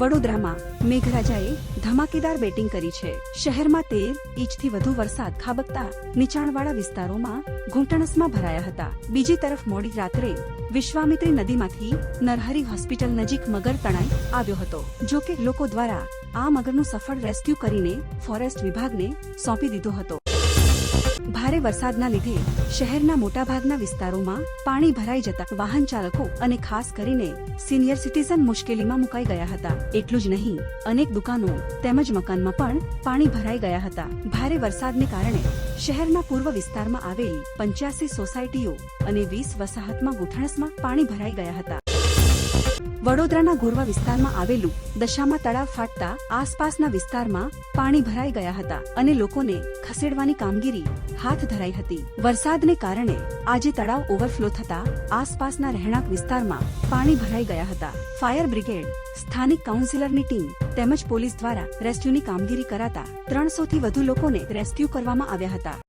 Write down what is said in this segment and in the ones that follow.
વડોદરામાં મેઘરાજાએ ધમાકેદાર બેટિંગ કરી છે. શહેરમાં તેર ઇંચથી વધુ વરસાદ ખાબકતા નીચાણવાળા વિસ્તારોમાં ઘૂંટણસમાં ભરાયા હતા. બીજી તરફ મોડી રાત્રે વિશ્વામિત્રી નદીમાંથી નરહરી હોસ્પિટલ નજીક મગર તણાઈ આવ્યો હતો. જો કે લોકો દ્વારા આ મગરનું સફળ રેસ્ક્યુ કરીને ફોરેસ્ટ વિભાગને સોંપી દીધો હતો. ભારે વરસાદના લીધે શહેરના મોટાભાગના વિસ્તારોમાં પાણી ભરાઈ જતા વાહન ચાલકો અને ખાસ કરીને સિનિયર સિટીઝન મુશ્કેલીમાં મુકાઈ ગયા હતા. એટલું જ નહીં, અનેક દુકાનો તેમજ મકાનમાં પણ પાણી ભરાઈ ગયા હતા. ભારે વરસાદને કારણે શહેરના પૂર્વ વિસ્તારમાં આવેલી પંચ્યાસી સોસાયટીઓ અને વીસ વસાહતમાં ગૂંથણસમાં પાણી ભરાઈ ગયા હતા. વડોદરાના ગોરવા વિસ્તારમાં આવેલું દશામાં તળાવ ફાટતા આસપાસના વિસ્તારમાં પાણી ભરાઈ ગયા હતા અને લોકોને ખસેડવાની કામગીરી હાથ ધરાઈ હતી. વરસાદને કારણે આજે તળાવ ઓવરફ્લો થતા આસપાસના રહેણાંક વિસ્તારમાં પાણી ભરાઈ ગયા હતા. ફાયર બ્રિગેડ, સ્થાનિક કાઉન્સિલરની ટીમ તેમજ પોલીસ દ્વારા રેસ્ક્યુની કામગીરી કરાતા ત્રણસો થી વધુ લોકોને રેસ્ક્યુ કરવામાં આવ્યા હતા.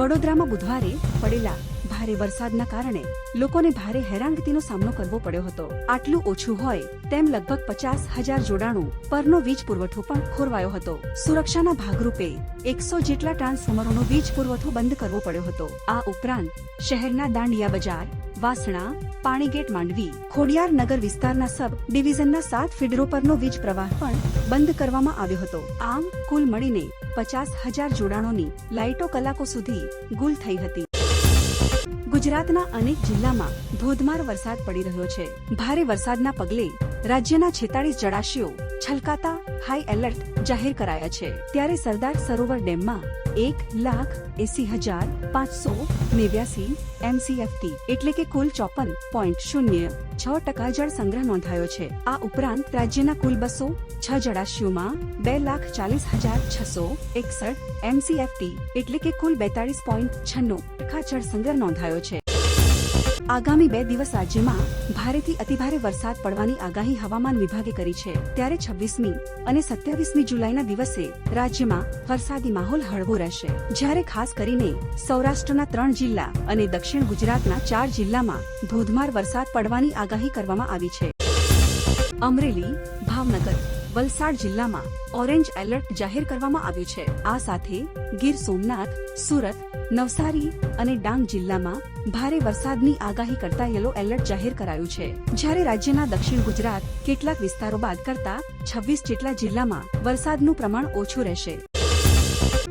વડોદરામાં બુધવારે પડેલા ભારે વરસાદના કારણે લોકોને ભારે હેરાનગતિનો સામનો કરવો પડ્યો હતો. આટલું ઓછું હોય તેમ લગભગ પચાસ હજાર જોડાણો પરનો વીજ પુરવઠો પણ ખોરવાયો હતો. સુરક્ષાના ભાગરૂપે એકસો જેટલા ટ્રાન્સફોર્મરોનો વીજ પુરવઠો બંધ કરવો પડ્યો હતો. આ ઉપરાંત શહેરના દાંડિયા બજાર, વાસણા, પાણીગેટ માંડવી, ખોડિયાર નગર વિસ્તારના સબ ડિવિઝનના સાત ફીડરો પરનો વીજ પ્રવાહ પણ બંધ કરવામાં આવ્યો હતો. આમ કુલ મળીને પચાસ હજાર જોડાણોની લાઇટો કલાકો સુધી ગુલ થઈ હતી. ગુજરાતના અનેક જિલ્લામાં ધોધમાર વરસાદ પડી રહ્યો છે. ભારે વરસાદના પગલે રાજ્યના છેતાળીસ જળાશયો છલકાતા હાઈ એલર્ટ જાહેર કરાયા છે. ત્યારે સરદાર સરોવર ડેમમાં એક લાખ એસી હજાર પાંચસો નેવ્યાસી એમસીએફટી એટલે કે કુલ ચોપન પોઈન્ટ શૂન્ય છ ટકા જળ સંગ્રહ નોંધાયો છે. આ ઉપરાંત રાજ્યના કુલ બસો છ જળાશયોમાં બે લાખ ચાલીસ હજાર છસો એકસઠ એમસીએફટી એટલે કે કુલ બેતાળીસ પોઈન્ટ છન્નું ટકા જળ સંગ્રહ નોંધાયો છે. આગામી બે દિવસ રાજ્યમાં ભારેથી અતિભારે વરસાદ પડવાની આગાહી હવામાન વિભાગે કરી છે. ત્યારે છવ્વીસમી અને સત્યાવીસમી જુલાઈના દિવસે રાજ્યમાં વરસાદી માહોલ હળવો રહેશે. જ્યારે ખાસ કરીને સૌરાષ્ટ્રના ત્રણ જિલ્લા અને દક્ષિણ ગુજરાતના ચાર જિલ્લામાં ધોધમાર વરસાદ પડવાની આગાહી કરવામાં આવી છે. અમરેલી, ભાવનગર વલસાડ જિલ્લામાં ઓરેન્જ એલર્ટ જાહેર કરવામાં આવ્યું છે. આ સાથે ગીર સોમનાથ, સુરત, નવસારી અને ડાંગ જિલ્લામાં ભારે વરસાદની આગાહી કરતા યલો એલર્ટ જાહેર કરાયું છે. જ્યારે રાજ્યના દક્ષિણ ગુજરાત કેટલાક વિસ્તારો બાદ કરતા છવ્વીસ જેટલા જિલ્લામાં વરસાદનું પ્રમાણ ઓછું રહેશે.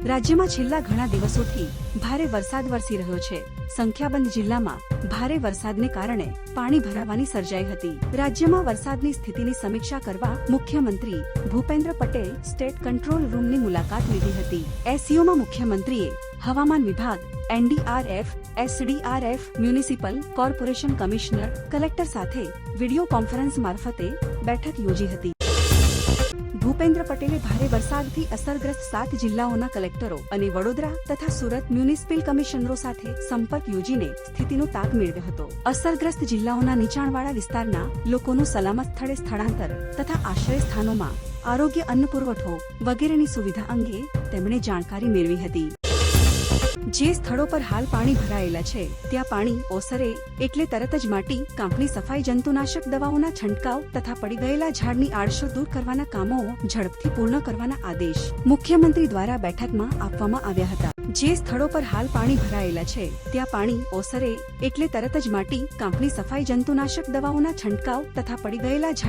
રાજ્યમાં છેલ્લા ઘણા દિવસોથી ભારે વરસાદ વરસી રહ્યો છે. સંખ્યાબંધ જિલ્લામાં ભારે વરસાદને કારણે પાણી ભરાવાની સર્જાઈ હતી. રાજ્યમાં વરસાદની સ્થિતિની સમીક્ષા કરવા મુખ્યમંત્રી ભૂપેન્દ્ર પટેલ સ્ટેટ કંટ્રોલ રૂમની મુલાકાત લીધી હતી. એસસીઓમાં મુખ્યમંત્રીએ હવામાન વિભાગ, NDRF, SDRF, municipal corporation commissioner, collector સાથે વીડિયો કોન્ફરન્સ મારફતે બેઠક યોજી હતી. ભૂપેન્દ્ર પટેલે ભારે વરસાદથી અસરગ્રસ્ત સાત જિલ્લાઓના કલેક્ટરો અને વડોદરા તથા સુરત મ્યુનિસિપલ કમિશનરો સાથે સંપર્ક યોજીને સ્થિતિનો તાગ મેળવ્યો હતો. અસરગ્રસ્ત જિલ્લાઓના નીચાણવાળા વિસ્તારના લોકોનું સલામત સ્થળે સ્થળાંતર તથા આશ્રય સ્થાનોમાં આરોગ્ય અન્ન પુરવઠો વગેરેની સુવિધા અંગે તેમણે જાણકારી મેળવી હતી. જે સ્થળો પર હાલ પાણી ભરાયેલા છે, ત્યાં પાણી, ઓસરે, એટલે તરત જ માટી કાંપની સફાઈ, જંતુનાશક દવાઓના છંટકાવ તથા પડી ગયેલા ઝાડની આળસો દૂર કરવાના કામો ઝડપથી પૂર્ણ કરવાના આદેશ મુખ્યમંત્રી દ્વારા બેઠકમાં આપવામાં આવ્યા હતા. જે સ્થળો પર હાલ પાણી ભરાયેલા છે, ત્યાં પાણી, ઓસરે, એટલે તરત જ માટી કાંપની સફાઈ, જંતુનાશક દવાઓના છંટકાવ તથા પડી ગયેલા ઝાડ